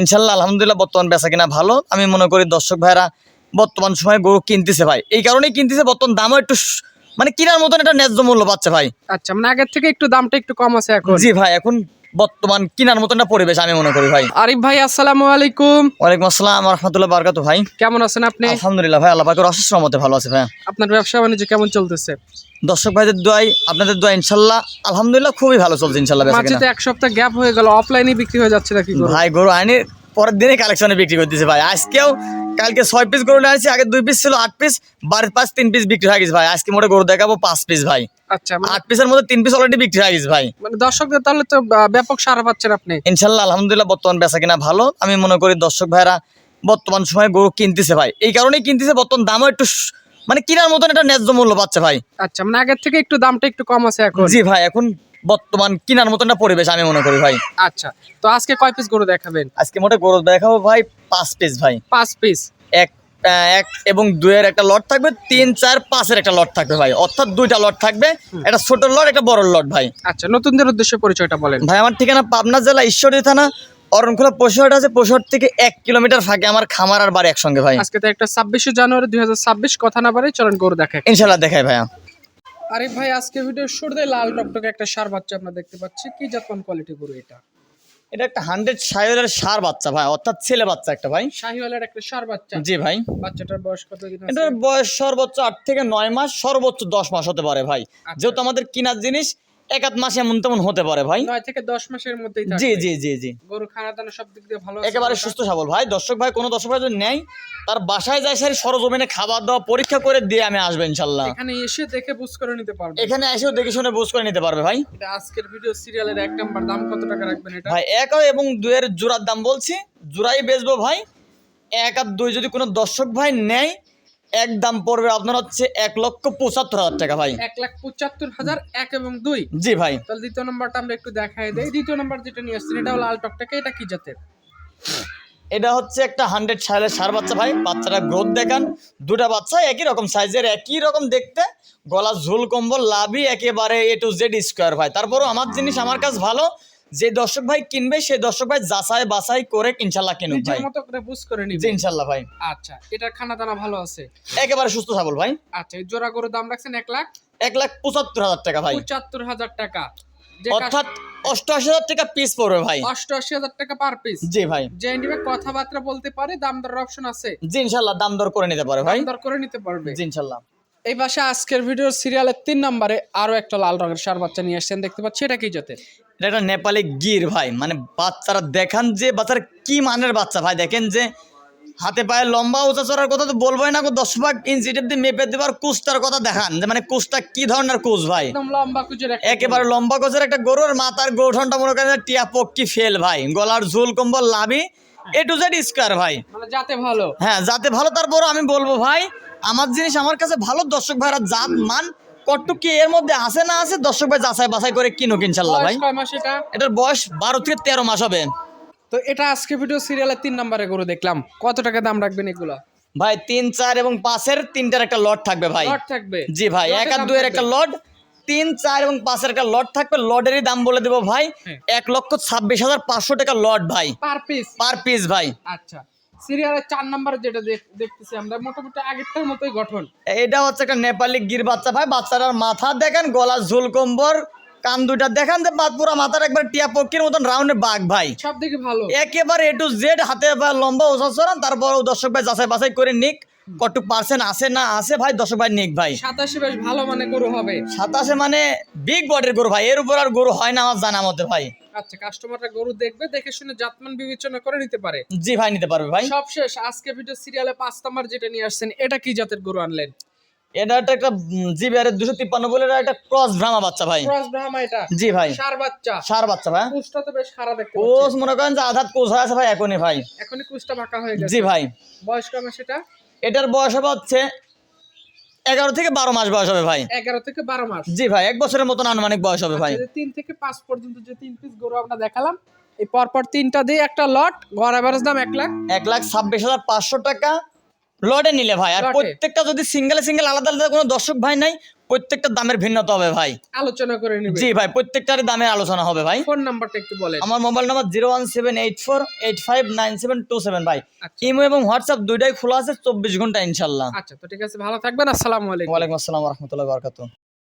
ইনশাল্লাহ আলহামদুলিল্লাহ বর্তমান বেচা কিনা ভালো। আমি মনে করি দর্শক ভাইরা বর্তমান সময়ে গরু কিনতেছে ভাই। এই কারণেই কিনতেছে বর্তমান দামও একটু মানে কেনার মতন একটা ন্যায্য মূল্য পাচ্ছে ভাই। আচ্ছা মানে আগের থেকে একটু দামটা একটু কম আছে এখন। জি ভাই এখন বর্তমান কেনার মতন একটা পরিবেশ আমি মনে করি ভাই। আরিফ ভাই আসসালামু আলাইকুম। ওয়ালাইকুম আসসালাম রহমতুল্লাহ বারকাত ভাই। কেমন আছেন আপনি? আলহামদুলিল্লাহ ভাই আল্লাহ পাকের অশেষ রহমতে ভালো আছে ভাই। আপনার ব্যবসা বাণিজ্য কেমন চলতেছে? দর্শক ভাইদের দোয়াই আপনাদের দোয়া ইনশাল্লাহ আলহামদুলিল্লাহ খুবই ভালো চলছে ইনশাল্লাহ এক সপ্তাহ গ্যাপ হয়ে গেল অফলাইনে বিক্রি হয়ে যাচ্ছে নাকি? ভাই গরু আনি পরের দিনে কালেকশনে বিক্রি করতেছে ভাই। আজকেও কালকে ছয় পিস গরু আনছি আগে দুই পিস ছিল আট পিস বাড়ির পাঁচ তিন পিস বিক্রি হয়ে গেছে ভাই। আজকে মোটে গরু দেখাবো পাঁচ পিস ভাই। আচ্ছা মানে- আট পিসের মধ্যে তিন পিস অলরেডি বিক্রি হয়ে গেছে ভাই। মানে দর্শকদের তাহলে তো ব্যাপক সারা পাচ্ছেন আপনি। ইনশাল্লাহ আলহামদুলিল্লাহ বর্তমান বেচা কিনা ভালো। আমি মনে করি দর্শক ভাইরা বর্তমান সময়ে গরু কিনতেছে ভাই। এই কারণেই কিনতেছে বর্তমান দামও একটু মানে কেনার মতন একটা ন্যায্য মূল্য পাচ্ছে ভাই। আচ্ছা মানে আগের থেকে একটু দামটা একটু কম আছে এখন। জি ভাই এখন বর্তমান কেনার মতন একটা পরিবেশ আমি মনে করি ভাই। আচ্ছা তো আজকে কয় পিস গরু দেখাবেন? আজকে মোটে গরু দেখাবো ভাই পাঁচ পিস ভাই। পাঁচ পিস এক এক এবং দুইয়ের একটা লট থাকবে তিন চার পাঁচের একটা লট থাকবে ভাই। অর্থাৎ দুইটা লট থাকবে একটা ছোট লট একটা বড় লট ভাই। আচ্ছা নতুনদের উদ্দেশ্যে পরিচয়টা বলেন। ভাই আমার ঠিকানা পাবনা জেলা ঈশ্বরী থানা অরণখোলা পশুহাট আছে পশুহাট থেকে এক কিলোমিটার ফাঁকে আমার খামার আর বাড়ি একসঙ্গে ভাই। আজকে তো একটা ছাব্বিশে জানুয়ারি দুই হাজার ছাব্বিশ কথা না পারে চলেন গরু দেখে ইনশাল্লাহ দেখাই ভাইয়া। আরে ভাই আজকে ভিডিও শুরুতে লাল টকটকে একটা সার বাচ্চা আমরা দেখতে পাচ্ছি। কি জাতমান কোয়ালিটি গরু এটা? এটা একটা হান্ড্রেড শাহিওয়ালের সার বাচ্চা ভাই অর্থাৎ ছেলে বাচ্চা একটা ভাই। শাহিওয়ালের একটা সার বাচ্চা। জি ভাই। বাচ্চাটার বয়স কত দিন এটার বয়স সর্বোচ্চ আট থেকে নয় মাস সর্বোচ্চ দশ মাস হতে পারে ভাই। যেহেতু আমাদের কিনার জিনিস এক আধ মাস এমন তেমন হতে পারে ভাই। নয় থেকে দশ মাসের মধ্যেই জি। জি জি জি। গরু খানা দানা সব দিক দিয়ে ভালো একেবারে সুস্থ সবল ভাই। দর্শক ভাই কোনো দর্শক ভাই যদি নেয় তার বাসায় যায় সারি সরজমিনে খাবার দাওয়া পরীক্ষা করে দিয়ে আমি আসব ইনশাল্লাহ। এখানে এসে দেখে বুঝ করে নিতে পারবে। এখানে এসেও দেখে শুনে বুঝ করে নিতে পারবে ভাই। এটা আজকের ভিডিও সিরিয়ালের এক নাম্বার দাম কত টাকা রাখবেন এটা? ভাই এক এবং দুইয়ের জোড়ার দাম বলছি। জোড়াই বেচবো ভাই। এক আর দুই যদি কোনো দর্শক ভাই নেয় এক দাম পড়বে আপনার হচ্ছে এক লক্ষ পঁচাত্তর হাজার টাকা ভাই। এক লাখ পঁচাত্তর হাজার এক এবং দুই। জি ভাই। তাহলে দ্বিতীয় নম্বরটা আমরা একটু দেখাই দেই। দ্বিতীয় নাম্বার যেটা নিয়ে আসছেন এটা হলো লাল টকটাকে এটা কি জাতের? এটা হচ্ছে একটা হান্ড্রেড সাইজের সার বাচ্চা ভাই। বাচ্চাটা গ্রোথ দেখান। দুটা বাচ্চা একই রকম সাইজের একই রকম দেখতে। গলা ঝুল কম্বল লাভই একেবারে এ টু জেড স্কোয়ার ভাই। তারপরও আমার জিনিস আমার কাছে ভালো। যে দর্শক ভাই কিনবে সেই দর্শক ভাই যাচাই বাছাই করে ইনশাল্লাহ কিনুক ভাই। মতো করে বুঝ করে জি নিবে ইনশাল্লাহ ভাই। আচ্ছা এটার খানা দানা ভালো আছে? একেবারে সুস্থ সবল ভাই। আচ্ছা জোড়া গরুর দাম রাখছেন এক লাখ? এক লাখ পঁচাত্তর হাজার টাকা ভাই। পঁচাত্তর হাজার টাকা। অর্থাৎ অষ্টআশি হাজার টাকা পিস পড়বে ভাই। অষ্টআশি হাজার টাকা পার পিস জি ভাই। যে নিবে কথাবার্তা বলতে পারে দাম দর অপশন আছে। জি ইনশাল্লাহ দাম দর করে নিতে পারে ভাই। দাম দর করে নিতে পারবে। জি ইনশাল্লাহ। এই পাশে আজকের ভিডিওর সিরিয়ালের তিন নম্বরে আরও একটা লাল রঙের সার বাচ্চা নিয়ে আসছেন। দেখতে পাচ্ছি এটা কি জাতের? এটা একটা নেপালি গির ভাই। মানে বাচ্চারা দেখান যে বাচ্চার কি মানের বাচ্চা। ভাই দেখেন যে হাতে পায়ে লম্বা উঁচা চড়ার কথা তো বলবোই না দশ ভাগ ইঞ্চি দিয়ে মেপে দেবার কুচটার কথা দেখান যে মানে কুচটা কি ধরনের কুচ ভাই। একদম লম্বা কুচের একটা একেবারে লম্বা কোচের একটা গরুর মাথার গৌঠনটা মনে করেন টিয়া পক্কি ফেল ভাই। গলার ঝুল কম্বল লাভি এ টু জেড স্কোয়ার ভাই। মানে যাতে ভালো। হ্যাঁ যাতে ভালো তারপর আমি বলব ভাই আমার জিনিস আমার কাছে ভালো দর্শক ভাইরা জাত মান কটটুক কি এর মধ্যে আছে না আছে? দর্শক ভাই যাচাই বাছাই করে কিনুক ইনশাল্লাহ ভাই। কয় মাস এটা? এটার বয়স বারো থেকে তেরো মাস হবে। তো এটা আজকে ভিডিও সিরিয়ালের তিন নম্বরে গরু দেখলাম। কত টাকা দাম রাখবেন এগুলো? ভাই তিন চার এবং পাঁচের তিনটার একটা লট থাকবে ভাই। লট থাকবে? জি ভাই এক আর দাম দুইয়ের একটা লট তিন চার এবং পাঁচের একটা লট থাকবে। লটেরই দাম বলে দেবো ভাই হ্যাঁ। এক লক্ষ ছাব্বিশ হাজার পাঁচশো টাকা লট ভাই। পার পিস পার পিস ভাই। আচ্ছা। সিরিয়ালের চার নাম্বার যেটা দেখতেছি আমরা মোটামুটি আগেরটার মতোই গঠন। এটা হচ্ছে একটা নেপালি গির বাচ্চা ভাই বাচ্চাটার মাথা দেখেন গলা ঝুল কম্বর কান দুইটা দেখেন যে পুরা মাথার একবার টিয়া পক্ষীর মতন রাউন্ডে বাঘ ভাই। সব থেকে ভালো। একেবারে এ টু জেড হাতে লম্বা ওষা তারপর দর্শক ভাই যাচাই বাছাই করে নিক। কটুক পার্সেন্ট আছে না আছে ভাই? দর্শক ভাই নিক ভাই। সাতাশে বেশ ভালো মানে গরু হবে। সাতাশে মানে বিগ বডির গরু ভাই। এর উপর আর গরু হয় না আমার জানা মতে ভাই। আচ্ছা কাস্টমাররা গরু দেখবে দেখে শুনে জাতমান বিবেচনা করে নিতে পারে। জি ভাই নিতে পারবে ভাই। সব শেষ। আজকে ভিডিও সিরিয়ালে পাঁচ নাম্বার যেটা নিয়ে আসছেন এটা কি জাতের গরু আনলেন? এটা একটা একটা জিবিআর দুশো তিপ্পান্ন বলে একটা ক্রস ভ্রামা বাচ্চা ভাই। ক্রস ব্রাহ্মা এটা? জি ভাই। সার বাচ্চা? সার বাচ্চা ভাই। কুচটা তো বেশ খারাপ দেখতে কোষ মনে করেন যে আধাত কোষ হয়ে আছে ভাই এখনই ভাই। এখনই কুচটা বাঁকা হয়ে গেছে। জি ভাই। বয়স কমে সেটা? এটার বয়স হবে হচ্ছে এগারো থেকে বারো মাস বয়স হবে ভাই। এগারো থেকে বারো মাস। জি ভাই এক বছরের মতন আনুমানিক বয়স হবে ভাই। আচ্ছা, তিন থেকে পাঁচ পর্যন্ত যে তিন পিস গরু আমরা দেখালাম এই পরপর তিনটা দিয়ে একটা লট ঘর এভারেজ দাম এক লাখ। এক লাখ ছাব্বিশ হাজার পাঁচশো টাকা লটে নিলে ভাই আর প্রত্যেকটা যদি সিঙ্গেলে সিঙ্গেল আলাদা আলাদা কোনো দর্শক ভাই নাই প্রত্যেকটা দামের ভিন্নতা হবে ভাই। আলোচনা করে নিবে। জি ভাই প্রত্যেকটারই দামের আলোচনা হবে ভাই। ফোন নাম্বারটা একটু বলেন। আমার mobile number zero one seven eight four eight five nine seven two seven ভাই। আচ্ছা। ইমো এবং হোয়াটসঅ্যাপ দুইটাই খোলা আছে চব্বিশ ঘণ্টা ইনশাল্লাহ। আচ্ছা তো ঠিক আছে ভালো থাকবেন আসসালামু আলাইকুম। ওয়ালাইকুম আসসালাম রহমতুল্লাহ বরকাত